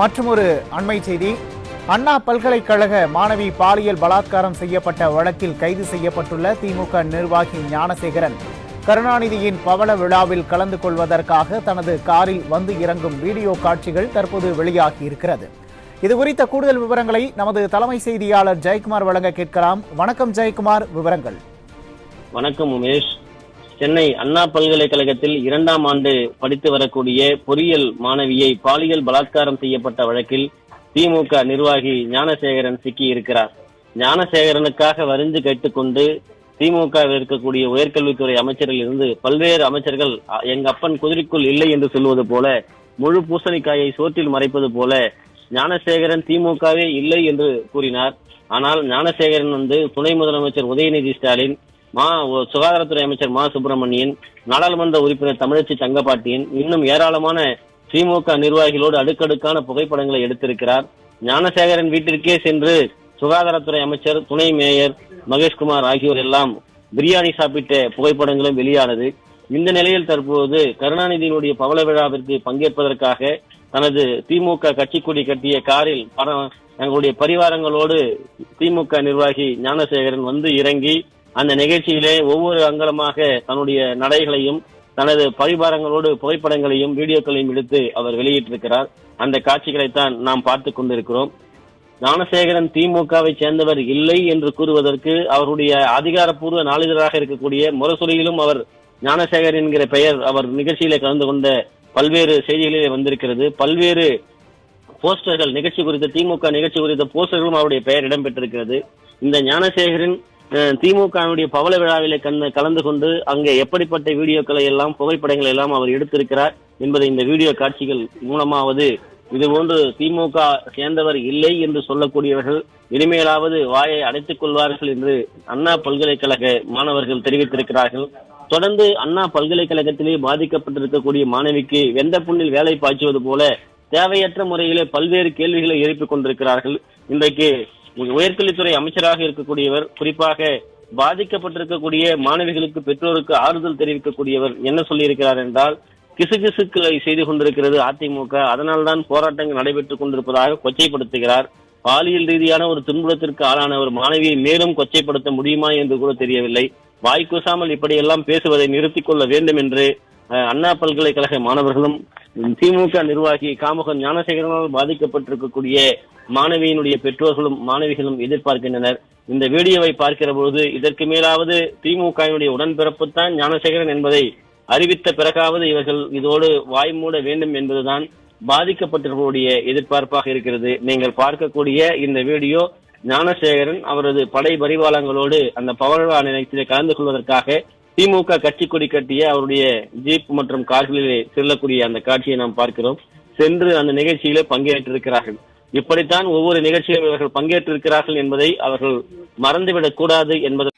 மற்றொரு அண்மை செய்தி. அண்ணா பல்கலைக்கழக மாணவி பாலியல் பலாத்காரம் செய்யப்பட்ட வழக்கில் கைது செய்யப்பட்டுள்ள திமுக நிர்வாகி ஞானசேகரன். கருணாநிதியின் பவள விழாவில் கலந்து கொள்வதற்காக தனது காரில் வந்து இறங்கும் வீடியோ காட்சிகள் தற்போது வெளியாகி இருக்கிறது இது குறித்த கூடுதல் விவரங்களை நமது தலைமை செய்தியாளர் ஜெயக்குமார் வழங்க கேட்கலாம். வணக்கம் ஜெயக்குமார் விவரங்கள். வணக்கம் உமேஷ். சென்னை அண்ணா பல்கலைக்கழகத்தில் இரண்டாம் ஆண்டு படித்து வரக்கூடிய பொறியியல் மாணவியை பாலியல் பலாத்காரம் செய்யப்பட்ட வழக்கில் திமுக நிர்வாகி ஞானசேகரன் சிக்கி இருக்கிறார். ஞானசேகரனுக்காக வரிந்து கேட்டுக்கொண்டு திமுக இருக்கக்கூடிய உயர்கல்வித்துறை அமைச்சரில் இருந்து பல்வேறு அமைச்சர்கள் "அ- எங்க அப்பன் குதிரைக்குள் இல்லை என்று சொல்வது போல முழு பூசணிக்காயை சோற்றில் மறைப்பது போல ஞானசேகரன் திமுகவே இல்லை என்று கூறினார். ஆனால் ஞானசேகரன் வந்து துணை முதலமைச்சர் உதயநிதி ஸ்டாலின் மா சுகாதாரத்துறை அமைச்சர் மா சுப்பிரமணியன் நாடாளுமன்ற உறுப்பினர் தமிழச்சி தங்கப்பாட்டியன் இன்னும் ஏராளமான திமுக நிர்வாகிகளோடு அடுக்கடுக்கான புகைப்படங்களை எடுத்திருக்கிறார். ஞானசேகரன் வீட்டிற்கே சென்று சுகாதாரத்துறை அமைச்சர் துணை மேயர் மகேஷ்குமார் ஆகியோர் எல்லாம் பிரியாணி சாப்பிட்ட புகைப்படங்களும் வெளியானது. இந்த நிலையில் தற்போது கருணாநிதியினுடைய பவள விழாவிற்கு பங்கேற்பதற்காக தனது திமுக கட்சிக்கொடி கட்டிய காரில் பணம் தங்களுடைய பரிவாரங்களோடு திமுக நிர்வாகி ஞானசேகரன் வந்து இறங்கி அந்த நிகழ்ச்சியிலே ஒவ்வொரு அங்கலமாக தன்னுடைய நடைகளையும் தனது பரிவாரங்களோடு புகைப்படங்களையும் வீடியோக்களையும் எடுத்து அவர் வெளியிட்டிருக்கிறார். அந்த காட்சிகளைத்தான் நாம் பார்த்துக் கொண்டிருக்கிறோம். ஞானசேகரன் திமுகவை சேர்ந்தவர் இல்லை என்று கூறுவதற்கு அவருடைய அதிகாரப்பூர்வ நாளிதழாக இருக்கக்கூடிய முரசொலியிலும் அவர் ஞானசேகர் என்கிற பெயர் அவர் நிகழ்ச்சியிலே கலந்து கொண்ட பல்வேறு செய்திகளிலே வந்திருக்கிறது. பல்வேறு போஸ்டர்கள் நிகழ்ச்சி குறித்த திமுக நிகழ்ச்சி குறித்த போஸ்டர்களும் அவருடைய பெயர் இடம்பெற்றிருக்கிறது. இந்த ஞானசேகரின் திமுகவினுடைய பவள விழாவிலே கலந்து கொண்டு அங்கே எப்படிப்பட்ட வீடியோக்களை எல்லாம் புகைப்படங்களை எல்லாம் அவர் எடுத்திருக்கிறார் என்பதை இந்த வீடியோ காட்சிகள் மூலமாவது இதுபோன்று திமுக சேர்ந்தவர் இல்லை என்று சொல்லக்கூடியவர்கள் இனிமேலாவது வாயை அடைத்துக் கொள்வார்கள் என்று அண்ணா பல்கலைக்கழக மாணவர்கள் தெரிவித்திருக்கிறார்கள். தொடர்ந்து அண்ணா பல்கலைக்கழகத்திலே பாதிக்கப்பட்டிருக்கக்கூடிய மாணவிக்கு வெந்த புண்ணில் வேலை பாய்ச்சுவது போல தேவையற்ற முறையிலே பல்வேறு கேள்விகளை எழுப்பிக் கொண்டிருக்கிறார்கள். இன்றைக்கு உயர்கல்வித்துறை அமைச்சராக இருக்கக்கூடியவர் குறிப்பாக பாதிக்கப்பட்டிருக்கக்கூடிய மாணவிகளுக்கு பெற்றோருக்கு ஆறுதல் தெரிவிக்கக்கூடியவர் என்ன சொல்லியிருக்கிறார் என்றால் கிசுகிசுக்களை செய்து கொண்டிருக்கிறது அதிமுக. அதனால்தான் போராட்டங்கள் நடைபெற்றுக் கொண்டிருப்பதாக கொச்சைப்படுத்துகிறார். பாலியல் ரீதியான ஒரு துன்புறத்திற்கு ஆளான ஒரு மாணவியை மேலும் கொச்சைப்படுத்த முடியுமா என்று கூட தெரியவில்லை. வாய் கூசாமல் இப்படியெல்லாம் பேசுவதை நிறுத்திக் கொள்ள வேண்டும் என்று அண்ணா பல்கலைக்கழக மாணவர்களும் திமுக நிர்வாகி காமகன் ஞானசேகரனால் பாதிக்கப்பட்டிருக்கக்கூடிய மாணவியினுடைய பெற்றோர்களும் மாணவிகளும் எதிர்பார்க்கின்றனர். இந்த வீடியோவை பார்க்கிற பொழுது இதற்கு மேலாவது திமுகவினுடைய உடன்பிறப்பு தான் ஞானசேகரன் என்பதை அறிவித்த பிறகாவது இவர்கள் இதோடு வாய் மூட வேண்டும் என்பதுதான் பாதிக்கப்பட்டவர்களுடைய எதிர்பார்ப்பாக இருக்கிறது. நீங்கள் பார்க்கக்கூடிய இந்த வீடியோ ஞானசேகரன் அவரது படை பரிவாளங்களோடு அந்த பவர்வா நிலையத்திலே கலந்து கொள்வதற்காக திமுக கட்சி கொடி கட்டிய அவருடைய ஜீப் மற்றும் கார்களிலே செல்லக்கூடிய அந்த காட்சியை நாம் பார்க்கிறோம். சென்று அந்த நிகழ்ச்சியிலே பங்கேற்றிருக்கிறார்கள். இப்படித்தான் ஒவ்வொரு நிகழ்ச்சியிலும் இவர்கள் பங்கேற்றிருக்கிறார்கள் என்பதை அவர்கள் மறந்துவிடக் கூடாது என்பதற்கு